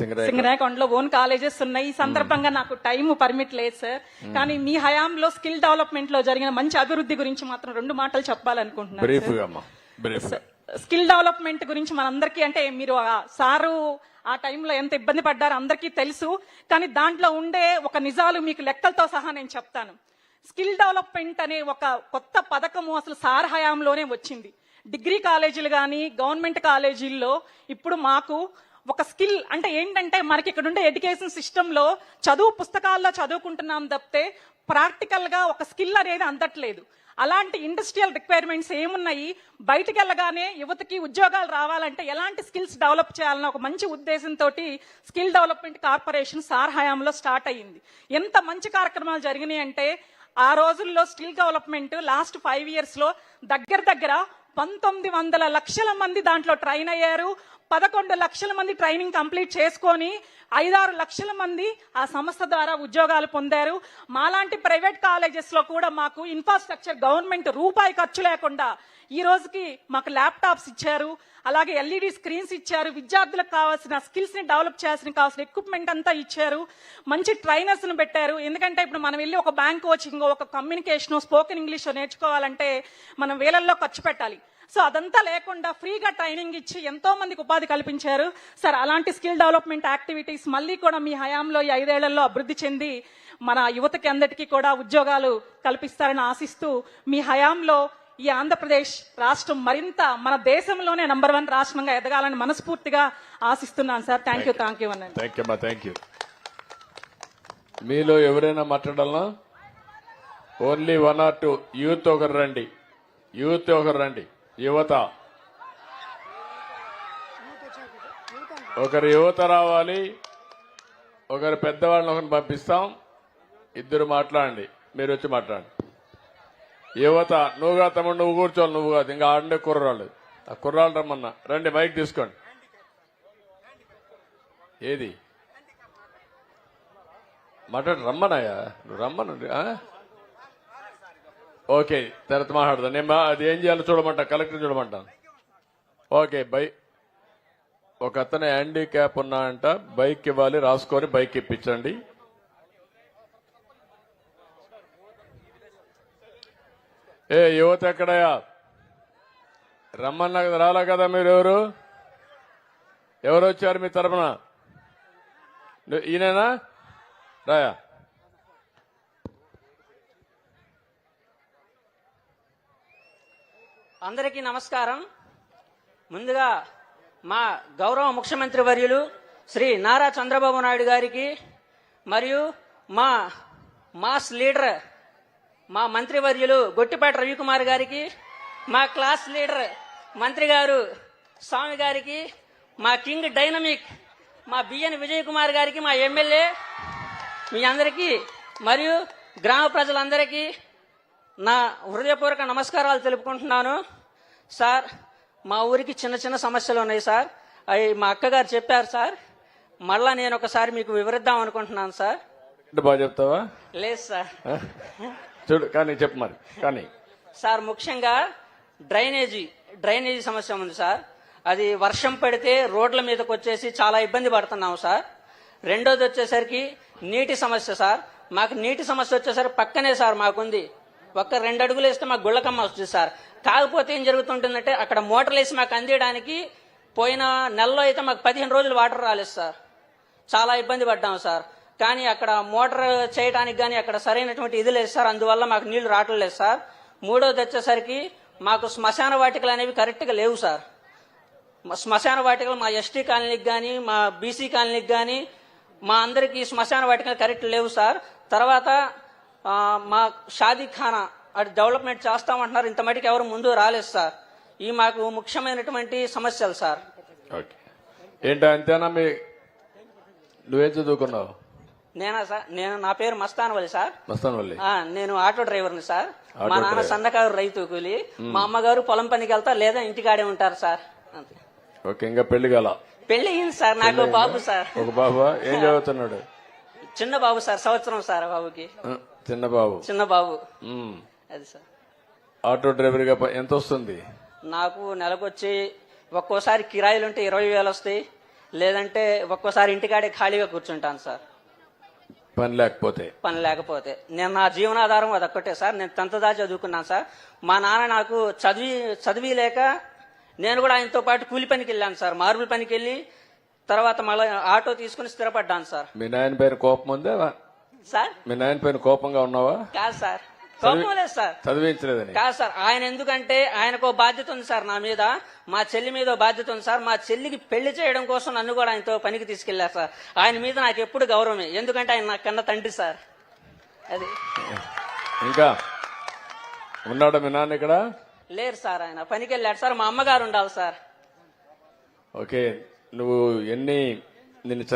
Singaraya సింగరాయకొండలో own colleges ఉన్నాయి. ఈ సందర్భంగా నాకు టైం పర్మిట్ లేదు సార్. కానీ మీ హయాంలో స్కిల్ డెవలప్మెంట్లో జరిగిన మంచి అభివృద్ధి గురించి మాత్రం రెండు మాటలు చెప్పాలనుకుంటున్నాను స్కిల్ డెవలప్మెంట్ గురించి మనందరికీ అంటే మీరు సారు ఆ టైంలో ఎంత ఇబ్బంది పడ్డారో అందరికీ తెలుసు కానీ దాంట్లో ఉండే ఒక నిజాలు మీకు లెక్కలతో సహా నేను చెప్తాను. స్కిల్ డెవలప్మెంట్ అనే ఒక కొత్త పథకము అసలు సార్ హయాంలోనే వచ్చింది. డిగ్రీ కాలేజీలు కానీ గవర్నమెంట్ కాలేజీల్లో ఇప్పుడు మాకు ఒక స్కిల్ అంటే ఏంటంటే మనకి ఇక్కడ ఉండే ఎడ్యుకేషన్ సిస్టంలో చదువు పుస్తకాల్లో చదువుకుంటున్నాం తప్పితే ప్రాక్టికల్గా ఒక స్కిల్ అనేది అందట్లేదు. అలాంటి ఇండస్ట్రియల్ రిక్వైర్మెంట్స్ ఏమున్నాయి? బయటికి వెళ్ళగానే యువతకి ఉద్యోగాలు రావాలంటే ఎలాంటి స్కిల్స్ డెవలప్ చేయాలన్న ఒక మంచి ఉద్దేశంతో స్కిల్ డెవలప్మెంట్ కార్పొరేషన్ సార్ హయాంలో స్టార్ట్ అయ్యింది. ఎంత మంచి కార్యక్రమాలు జరిగినాయి అంటే ఆ రోజుల్లో స్కిల్ డెవలప్మెంట్ లాస్ట్ ఫైవ్ ఇయర్స్లో దగ్గర దగ్గర పంతొమ్మిది వందల లక్షల మంది దాంట్లో ట్రైన్ అయ్యారు. పదకొండు లక్షల మంది ట్రైనింగ్ కంప్లీట్ చేసుకొని ఐదారు లక్షల మంది ఆ సంస్థ ద్వారా ఉద్యోగాలు పొందారు. మాలాంటి ప్రైవేట్ కాలేజెస్లో కూడా మాకు ఇన్ఫ్రాస్ట్రక్చర్ గవర్నమెంట్ రూపాయి ఖర్చు లేకుండా ఈ రోజుకి మాకు ల్యాప్టాప్స్ ఇచ్చారు అలాగే ఎల్ఈడి స్క్రీన్స్ ఇచ్చారు విద్యార్థులకు కావాల్సిన స్కిల్స్ని డెవలప్ చేయాల్సిన కావాల్సిన ఎక్విప్మెంట్ అంతా ఇచ్చారు మంచి ట్రైనర్స్ను పెట్టారు. ఎందుకంటే ఇప్పుడు మనం వెళ్ళి ఒక బ్యాంక్ కోచింగ్ ఒక కమ్యూనికేషన్ స్పోకెన్ ఇంగ్లీష్ నేర్చుకోవాలంటే మనం వేలల్లో ఖర్చు పెట్టాలి. సో అదంతా లేకుండా ఫ్రీగా ట్రైనింగ్ ఇచ్చి ఎంతో మందికి ఉపాధి కల్పించారు. సార్ అలాంటి స్కిల్ డెవలప్మెంట్ యాక్టివిటీస్ మళ్ళీ కూడా మీ హయాంలో ఈ ఐదేళ్ళలో అభివృద్ధి చెంది మన యువతకి అందరికీ కూడా ఉద్యోగాలు కల్పిస్తారని ఆశిస్తూ మీ హయాంలో ఈ ఆంధ్రప్రదేశ్ రాష్ట్రం మరింత మన దేశంలోనే నంబర్ వన్ రాష్ట్రంగా ఎదగాలని మనస్ఫూర్తిగా ఆశిస్తున్నాను sir. Thank you thank you thank you thank you మీలో ఎవరైనా మాట్లాడాలా only one or two youth ఒకరు రండి. యూత్ ఒకరు రండి. యువత. ఒకరు యువత రావాలి. ఒకరు పెద్దవాళ్ళని ఒకరిని పంపిస్తాం. ఇద్దరు మాట్లాడండి. మీరు వచ్చి మాట్లాడండి. యువత నువ్వుగా తమ్ముడు నువ్వు కూర్చోవాలి నువ్వు కాదు. ఇంకా ఆడండే కుర్రాళ్ళు. ఆ కుర్రాళ్ళు రమ్మన్నా. రండి మైక్ తీసుకోండి. ఏది? మాట్లాడు రమ్మనాయా నువ్వు రమ్మను ఓకే తర్వాత మాట్లాడదా. నేను మా- అది ఏం చేయాలో చూడమంటా కలెక్టర్ చూడమంటాను ఓకే బై. ఒక అతను హ్యాండిక్యాప్ ఉన్నా అంట బైక్ ఇవ్వాలి రాసుకొని బైక్ ఇప్పించండి. ఏ యువత ఎక్కడయ్యా? రమ్మన్నా రాలా కదా మీరు ఎవరు? ఎవరు వచ్చారు మీ తరపున? ఈయననా? రాయా? అందరికీ నమస్కారం. ముందుగా మా గౌరవ ముఖ్యమంత్రి వర్యులు శ్రీ నారా చంద్రబాబు నాయుడు గారికి మరియు మా మాస్ లీడర్ మా మంత్రి వర్యులు గొట్టిపాటి రవికుమార్ గారికి మా క్లాస్ లీడర్ మంత్రి గారు స్వామి గారికి మా కింగ్ డైనమిక్ మా బిఎన్ విజయ్ కుమార్ గారికి మా ఎమ్మెల్యే మీ అందరికీ మరియు గ్రామ ప్రజలందరికీ నా హృదయపూర్వక నమస్కారాలు తెలుపుకుంటున్నాను. సార్ మా ఊరికి చిన్న చిన్న సమస్యలు ఉన్నాయి సార్. అవి మా అక్కగారు చెప్పారు సార్. మళ్ళా నేను ఒకసారి మీకు వివరిద్దాం అనుకుంటున్నాను సార్. బాగా చెప్తావా? లేదు సార్? చూడు కానీ చెప్పు మరి కానీ. సార్ ముఖ్యంగా డ్రైనేజీ డ్రైనేజీ సమస్య ఉంది సార్. అది వర్షం పడితే రోడ్ల మీదకి వచ్చేసి చాలా ఇబ్బంది పడుతున్నాం సార్. రెండోది వచ్చేసరికి నీటి సమస్య సార్. మాకు నీటి సమస్య వచ్చేసరికి పక్కనే సార్ మాకుంది. ఒక్క రెండు అడుగులు వేస్తే మాకు గుళ్ళకమ్మ వస్తుంది సార్. కాకపోతే ఏం జరుగుతుంటుందంటే అక్కడ మోటార్లు వేసి మాకు అందియడానికి పోయిన నెలలో అయితే మాకు పదిహేను రోజులు వాటర్ రాలేదు సార్. చాలా ఇబ్బంది పడ్డాం సార్. కానీ అక్కడ మోటార్ చేయడానికి కానీ అక్కడ సరైనటువంటి ఇది లేదు సార్. అందువల్ల మాకు నీళ్ళు రావట్లేదు సార్. మూడోది వచ్చేసరికి మాకు శ్మశాన వాటికలు అనేవి కరెక్ట్గా లేవు సార్. శ్మశాన వాటికలు మా ఎస్టీ కాలనీకి కానీ మా బీసీ కాలనీకి కానీ మా అందరికీ శ్మశాన వాటికలు కరెక్ట్ లేవు సార్. తర్వాత మా షాదీఖానా అటు డెవలప్మెంట్ చేస్తామంటున్నారు. ఇంత మటుకు ఎవరు ముందు రాలేదు సార్. ఈ మాకు ముఖ్యమైనటువంటి సమస్యలు సార్. ఓకే మీ నువ్వేం చదువుకున్నావు? నేనా సార్? నేను నా పేరు మస్తాన్ వలి సార్. మస్తాన్ వల్లి. నేను ఆటో డ్రైవర్ని సార్. మా నాన్న. సన్నకారు రైతు కూలి. మా అమ్మగారు పొలం పనికి వెళ్తా లేదా ఇంటికాడే ఉంటారు సార్. అంతే. ఓకే ఇంకా పెళ్ళి గల పెళ్ళి అయింది సార్ నాకు బాబు సార్. ఒక బాబా? ఏం చదువుతున్నాడు? చిన్న బాబు సార్ సంవత్సరం సార్ బాబుకి. చిన్న బాబు. చిన్న బాబు. అది సార్. ఆటో డ్రైవర్గా ఎంత వస్తుంది? నాకు నెలకొచ్చి ఒక్కోసారి కిరాయిలుంటే ఇరవై వేలు వస్తాయి. లేదంటే ఒక్కోసారి ఇంటికాడే ఖాళీగా కూర్చుంటాను సార్. పని లేకపోతే. పని లేకపోతే. నేను నా జీవనాధారం అదొక్కటే సార్. నేను టెన్త్ దాకా చదువుకున్నాను సార్. మా నాన్న నాకు చదివి చదివి లేక నేను కూడా ఆయనతో పాటు కూలి పనికి వెళ్ళాను సార్. మార్బుల్ పనికి వెళ్ళి తర్వాత మళ్ళీ ఆటో తీసుకుని స్థిరపడ్డాను సార్. మీ నాయన పైన కోపం ఉందా? సార్? మీ నాయన పైన కోపంగా ఉన్నావా? కాదు సార్. కోపం సార్. చదివించలేదని. కాదు సార్ ఆయన ఎందుకంటే ఆయనకు బాధ్యత ఉంది సార్ నా మీద. మా చెల్లి మీద బాధ్యత ఉంది సార్. మా చెల్లికి పెళ్ళి చేయడం కోసం నన్ను కూడా ఆయనతో పనికి తీసుకెళ్ళారు సార్. ఆయన మీద నాకు ఎప్పుడు గౌరవమే. ఎందుకంటే ఆయన నా కన్న తండ్రి సార్. అది. ఇంకా? ఉన్నాడా మీ నాన్న ఇక్కడ? లేరు సార్ ఆయన. పనికి వెళ్ళాడు సార్. మా అమ్మగారు ఉండాలి సార్. ఓకే. నువ్వు ఎన్ని నిన్ను